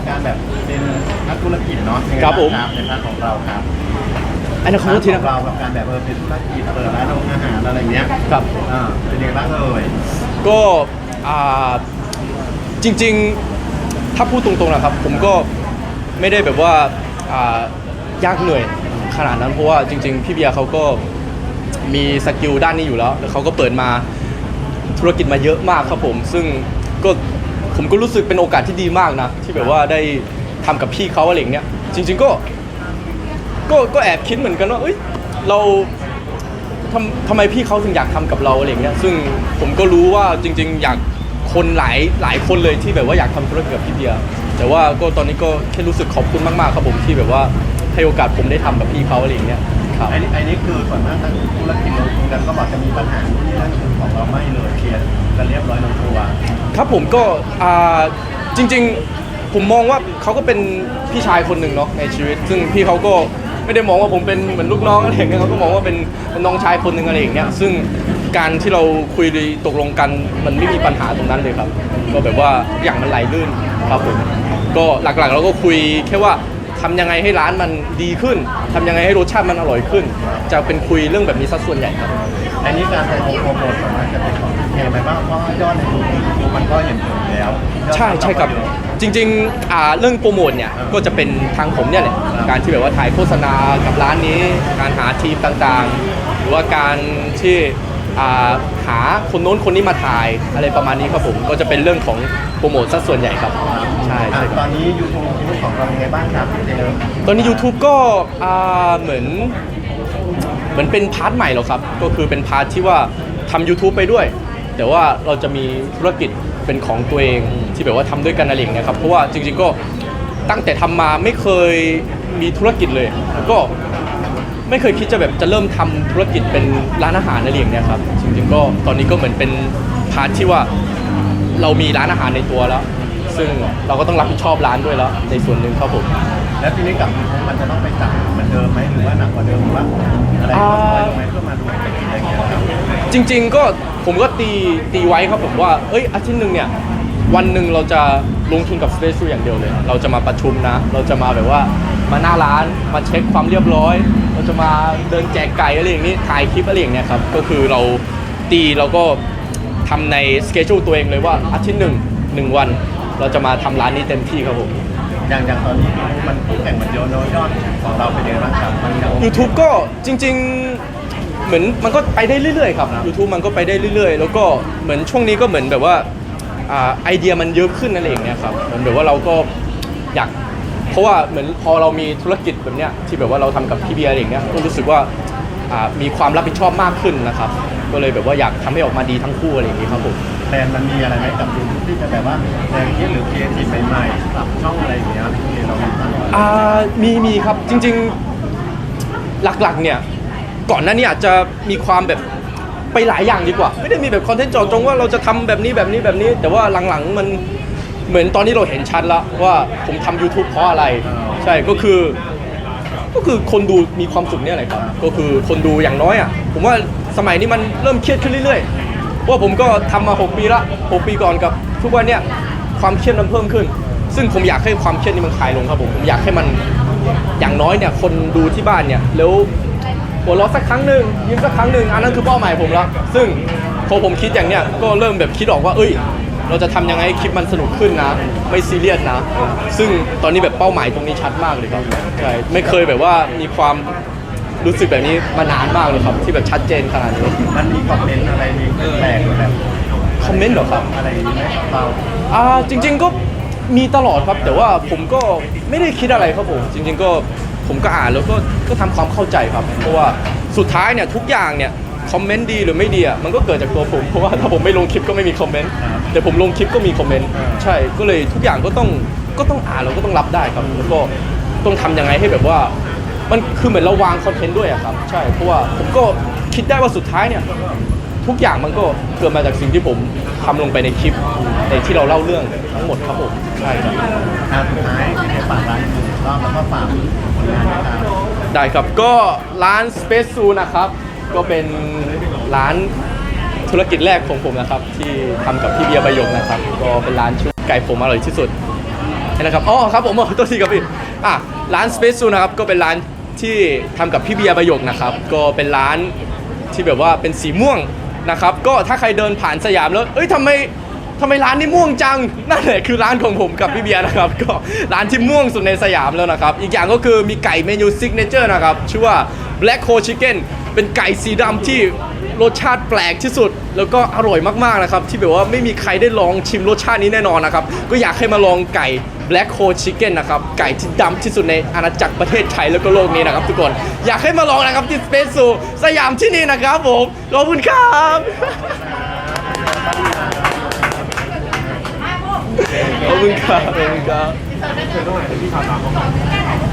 ยูเทกับการแบบเป็นนักธุรกิจเนาะยังไงครับผมางในพาร์ทของเราครับอันนั้นขอโทษทีขนะองเรากับการแบบเออเป็นธุรกิจเปิดร้านโรงอาหารอะไรเงี้ยครับ อ่าเป็นยังไงบ้างเอ่ยก็อ่าจริงๆ ถ้าพูดตรงๆนะครับ ผมก็ไม่ได้แบบว่าอ่ายากเหนื่อยขนาดนั้นเพราะว่าจริง ๆ พี่เบียร์เขาก็มีสกิลด้านนี้อยู่แล้วแล้วเขาก็เปิดมาธุรกิจมาเยอะมากครับผม ซึ่งก็ ผมก็รู้สึกเป็นโอกาสที่ดีมากนะ ที่แบบว่าได้ทำกับพี่เขาอะไรอย่างเงี้ยจริง ๆก็ก็ก็แอบคิดเหมือนกันว่าเอ้ยเราทำทำไมพี่เขาถึงอยากทำกับเราอะไรอย่างเงี้ยซึ่งผมก็รู้ว่าจริง ๆ อยากคนหลายหลายคนเลยที่แบบว่าอยากทำธุรกิจกับพี่เบียร์แต่ว่าก็ตอนนี้ก็แค่รู้สึกขอบคุณมากๆครับผมที่แบบว่าให้โอกาสผมได้ทำกับพี่เขาอะไรอย่างเงี้ยครับ ไอ้นี่ไอ้นี่คือส่วนมากทางธุรกิจลงทุนกันก็บอกจะมีปัญหาที่นั่นของเราไม่เลยเคลียร์กันเรียบร้อยลงตัว ครับผมก็อ่าจริง ๆ ผมมองว่าเขาก็เป็นพี่ชายคนหนึ่งเนาะในชีวิต ซึ่งพี่เขาก็ไม่ได้มองว่าผมเป็นเหมือนลูกน้องอะไรอย่างเงี้ยเขาก็มองว่าเป็นเป็นน้องชายคนหนึ่งอะไรอย่างเงี้ยซึ่งการที่เราคุยตกลงกันมันไม่มีปัญหาตรงนั้นเลยครับ ก็แบบว่าอย่างมันไหลลื่นครับผมก็หลักๆเราก็คุยแค่ว่า ทำยังไงให้ร้านมันดีขึ้นทำยังไงให้รสชาติมันอร่อยขึ้น จะเป็นคุยเรื่องแบบนี้ซะส่วนใหญ่ครับไอ้นี่การโปรโมทส่วนมากจะเป็นของเคไหมบ้างเพราะว่ายอดในยูทูบมันก็เห็นผลแล้วใช่ใช่ครับ จริงๆอ่าเรื่องโปรโมทเนี่ยก็จะเป็นทางผมเนี่ยแหละการที่แบบว่าถ่ายโฆษณากับร้านนี้ การหาทีมต่างๆ หรือว่าการที่ อ่าหาคนโน้นคนนี้มาถ่ายอะไรประมาณนี้ครับผมก็จะเป็นเรื่องของโปรโมทซะส่วนใหญ่ครับใช่ใช่คตรัอบนนี้ยูทูบของเราเป็นไงบ้างครับเจมส์ตอนนี้ YouTube ก็อ่าเหมือนเหมือนเป็นพาร์ทใหม่แล้วครับ ก็คือเป็นพาร์ทที่ว่าทำ YouTube ไปด้วย แต่ว่าเราจะมีธุรกิจเป็นของตัวเองที่แบบว่าทำด้วยกันอะไรอย่างเงี้ยครับเพราะว่าจริงๆก็ตั้งแต่ทำมาไม่เคยมีธุรกิจเลยแล้วก็ ไม่เคยคิดจะแบบจะเริ่มทำธุรกิจเป็นร้านอาหารอะไรอย่างเงี้ยครับจริงๆก็ตอนนี้ก็เหมือนเป็นพาร์ทที่ว่าเรามีร้านอาหารในตัวแล้ว ซึ่งเราก็ต้องรับผิดชอบร้านด้วยแล้ว ในส่วนหนึ่งครับผมแล้วทีนี้กับยูทูบมันจะต้องไปจับเหมือนเดิมไหมหรือว่าหนักกว่าเดิมหรือว่าอะไรอ่าลงไหมเพื่อมาดูอะไรอย่างเงี้ยครับจริง ๆ ก็ผมก็ตีตีไว้ครับผมว่าเอ้ยอาทิตย์หนึ่งเนี่ยวันหนึ่งเราจะลงทุนกับ Space ซูอย่างเดียวเลย เราจะมาประชุมนะ เราจะมาแบบว่ามาหน้าร้านมาเช็คความเรียบร้อยเรา จะมาเดินแจกไก่อะไรอย่างนี้ถ่ายคลิปอะไรอย่างเนี้ยครับก็คือเราตีเราก็ทำในสเกจ u ตัวเองเลยว่าอาทิตย์หนึ่งหนึ่งวัน เราจะมาทำร้านนี้เต็มที่ครับผม อย่างอย่างตอนนี้ยูทูบมันคู่แข่งเหมือนเดียวเนอะยอดของเราเป็นยังไงบ้างครับมันยัง YouTube ก็จริงๆเหมือนมันก็ไปได้เรื่อยๆครับ ครับ YouTube มันก็ไปได้เรื่อยๆ แล้วก็เหมือนช่วงนี้ก็เหมือนแบบว่าอ่าไอเดียมันเยอะขึ้นนั่นเองเนี่ยครับเหมือนแบบว่าเราก็อยาก เพราะว่าเหมือนพอเรามีธุรกิจแบบเนี้ยที่แบบว่าเราทำกับพี่เบียร์อะไรอย่างเงี้ยก็รู้สึกว่าอ่ามีความรับผิดชอบมากขึ้นนะครับ ก็เลยแบบว่าอยากทำให้ออกมาดีทั้งคู่อะไรอย่างงี้ครับผมแพลนมันมีอะไรไหมกับยูทูบที่จะแบบว่าแนวคิดหรือครีเอทีฟใหม่ๆปรับช่องอะไรอย่างเงี้ยที่เรามีบ้างไหมอ่ามีมีครับจริงๆหลักๆเนี่ยก่อนหน้านี้อาจจะมีความแบบไปหลายอย่างดีกว่า ไม่ได้มีแบบคอนเทนต์เจาะจงว่าเราจะทำแบบนี้แบบนี้แบบนี้ แต่ว่าหลังๆมัน เหมือนตอนนี้เราเห็นชัดแล้วว่าผมทำ YouTube เพราะอะไร ใช่ก็คือ ก็คือคนดูมีความสุขเนี่ยแหละครับ ก็คือคนดูอย่างน้อยอะผมว่าสมัยนี้มันเริ่มเครียดขึ้นเรื่อยๆเพราะว่าผมก็ทำมา 6 ปีละ6ปีก่อนกับทุกวันเนี่ยความเครียดมันเพิ่มขึ้น ซึ่งผมอยากให้ความเครียดนี้มันคลายลงครับผมผมอยากให้มันอย่างน้อยเนี่ยคนดูที่บ้านเนี่ยแล้วหัวเราะสักครั้งหนึ่งยิ้มสักครั้งหนึ่งอันนั้นคือเป้าหมายผมแล้วซึ่งพอผมคิดอย่างเนี้ยก็เริ่มแบบคิดออกว่าเอ้ย เราจะทำยังไงให้คลิปมันสนุกขึ้นนะ ไม่ซีเรียสนะ ซึ่งตอนนี้แบบเป้าหมายตรงนี้ชัดมากเลยครับใช่ไม่เคยแบบว่ามีความรู้สึกแบบนี้มานานมากเลยครับ ที่แบบชัดเจนขนาดนี้มันมีคอมเมนต์อะไรมีแปลกๆหรือแบบคอมเมนต์เหรอครับ อะไรอย่างนี้ไหมกับเราอ่าจริง ๆก็มีตลอดครับ แต่ว่าผมก็ไม่ได้คิดอะไรครับผมจริง ๆ ก็ผมก็อ่านแล้วก็ก็ทำความเข้าใจครับ เพราะว่าสุดท้ายเนี่ยทุกอย่างเนี่ย คอมเมนต์ดีหรือไม่ดีอะมันก็เกิดจากตัวผมเพราะว่าถ้าผมไม่ลงคลิปก็ไม่มีคอมเมนต์แต่ผมลงคลิปก็มีคอมเมนต์ใช่ก็เลยทุกอย่างก็ต้องก็ต้องอ่านแล้วก็ต้องรับได้ครับแล้วก็ต้องทำยังไงให้แบบว่า มันคือเหมือนเราวางคอนเทนต์ด้วยอะครับ ใช่เพราะว่าผมก็คิดได้ว่าสุดท้ายเนี่ย ทุกอย่างมันก็เกิดมาจากสิ่งที่ผมทำลงไปในคลิปในที่เราเล่าเรื่องทั้งหมดครับผมใช่ครับ อ่าสุดท้ายที่ให้ฝากร้านอีกรอบแล้วก็ฝากผลงานนะครับ ได้ครับก็ร้าน Space Zoo นะครับ ก็เป็นร้านธุรกิจแรกของผมนะครับ ที่ทำกับพี่เบียร์ประยงนะครับ ก็เป็นร้านชุดไก่ผมอร่อยที่สุดนะครับอ๋อครับผมอ๋อตัวทีครับพี่อะร้าน Space Zoo นะครับก็เป็นร้านที่ทำกับพี่เบียร์ประยคนะครับ ก็เป็นร้านที่แบบว่าเป็นสีม่วงนะครับ ก็ถ้าใครเดินผ่านสยามแล้วเอ้ยทำไมทำไมร้านนี้ม่วงจังนั่นแหละคือร้านของผมกับพี่เบียร์นะครับ ก็ร้านที่ม่วงสุดในสยามแล้วนะครับ อีกอย่างก็คือมีไก่เมนูซิกเนเจอร์นะครับชื่อว่า Black Hole Chicken เป็นไก่สีดำที่รสชาติแปลกที่สุด แล้วก็อร่อยมากๆนะครับ ที่แบบว่าไม่มีใครได้ลองชิมรสชาตินี้แน่นอนนะครับ ก็อยากให้มาลองไก่ Black Hole Chicken นะครับ ไก่ที่ดำที่สุดในอาณาจักรประเทศไทยแล้วก็โลกนี้นะครับ ทุกคนอยากให้มาลองนะครับที่ Space Zoo สยามที่นี่นะครับผมขอบคุณครับ ขอบคุณครับขอบคุณครับเชิญตรงไหนที่ผ่านมา